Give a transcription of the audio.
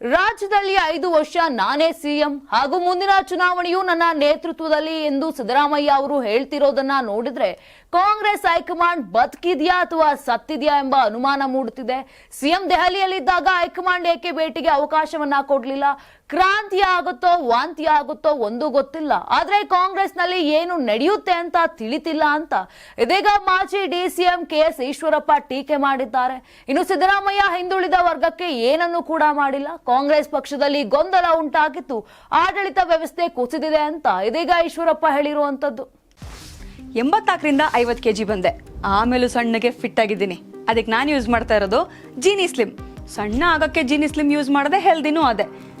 ರಾಜ್ಯದಲ್ಲಿ ಐದು ವರ್ಷ ನಾನೇ ಸಿಎಂ ಹಾಗೂ ಮುಂದಿನ ಚುನಾವಣೆಯು ನನ್ನ ನೇತೃತ್ವದಲ್ಲಿ ಎಂದು ಸಿದ್ದರಾಮಯ್ಯ ಅವರು ಹೇಳ್ತಿರೋದನ್ನ ನೋಡಿದ್ರೆ ಕಾಂಗ್ರೆಸ್ ಹೈಕಮಾಂಡ್ ಬದುಕಿದ್ಯಾ ಅಥವಾ ಸತ್ತಿದ್ಯಾ ಎಂಬ ಅನುಮಾನ ಮೂಡುತ್ತಿದೆ. ಸಿಎಂ ದೆಹಲಿಯಲ್ಲಿದ್ದಾಗ ಹೈಕಮಾಂಡ್ ಏಕೆ ಭೇಟಿಗೆ ಅವಕಾಶವನ್ನ ಕೊಡ್ಲಿಲ್ಲ? ಕ್ರಾಂತಿ ಆಗುತ್ತೋ ವಾಂತಿ ಆಗುತ್ತೋ ಒಂದು ಗೊತ್ತಿಲ್ಲ. ಆದ್ರೆ ಕಾಂಗ್ರೆಸ್ನಲ್ಲಿ ಏನು ನಡೆಯುತ್ತೆ ಅಂತ ತಿಳಿತಿಲ್ಲ ಅಂತ. ಇದೀಗ ಮಾಜಿ ಡಿಸಿಎಂ ಕೆ ಎಸ್ ಈಶ್ವರಪ್ಪ ಟೀಕೆ ಮಾಡಿದ್ದಾರೆ. ಇನ್ನು ಸಿದ್ದರಾಮಯ್ಯ ಹಿಂದುಳಿದ ವರ್ಗಕ್ಕೆ ಏನನ್ನು ಕೂಡ ಮಾಡಿಲ್ಲ. ಕಾಂಗ್ರೆಸ್ ಪಕ್ಷದಲ್ಲಿ ಗೊಂದಲ ಉಂಟಾಗಿತ್ತು. ಆಡಳಿತ ವ್ಯವಸ್ಥೆ ಕುಸಿದಿದೆ ಅಂತ ಇದೀಗ ಈಶ್ವರಪ್ಪ ಹೇಳಿರುವಂತದ್ದು. ಎಂಬತ್ನಾಲ್ಕರಿಂದ ಐವತ್ತು ಕೆ ಜಿ ಬಂದೆ. ಆಮೇಲೂ ಸಣ್ಣಗೆ ಫಿಟ್ ಆಗಿದ್ದೀನಿ ಅದಕ್ಕೆ ನಾನು ಯೂಸ್ ಮಾಡ್ತಾ ಇರೋದು ಜೀನಿ ಸ್ಲಿಮ್. ಸಣ್ಣ ಆಗಕ್ಕೆ ಜೀನಿ ಸ್ಲಿಮ್ ಯೂಸ್ ಮಾಡಿದೆ ಹೆಲ್ದಿನೂ ಅದೇ.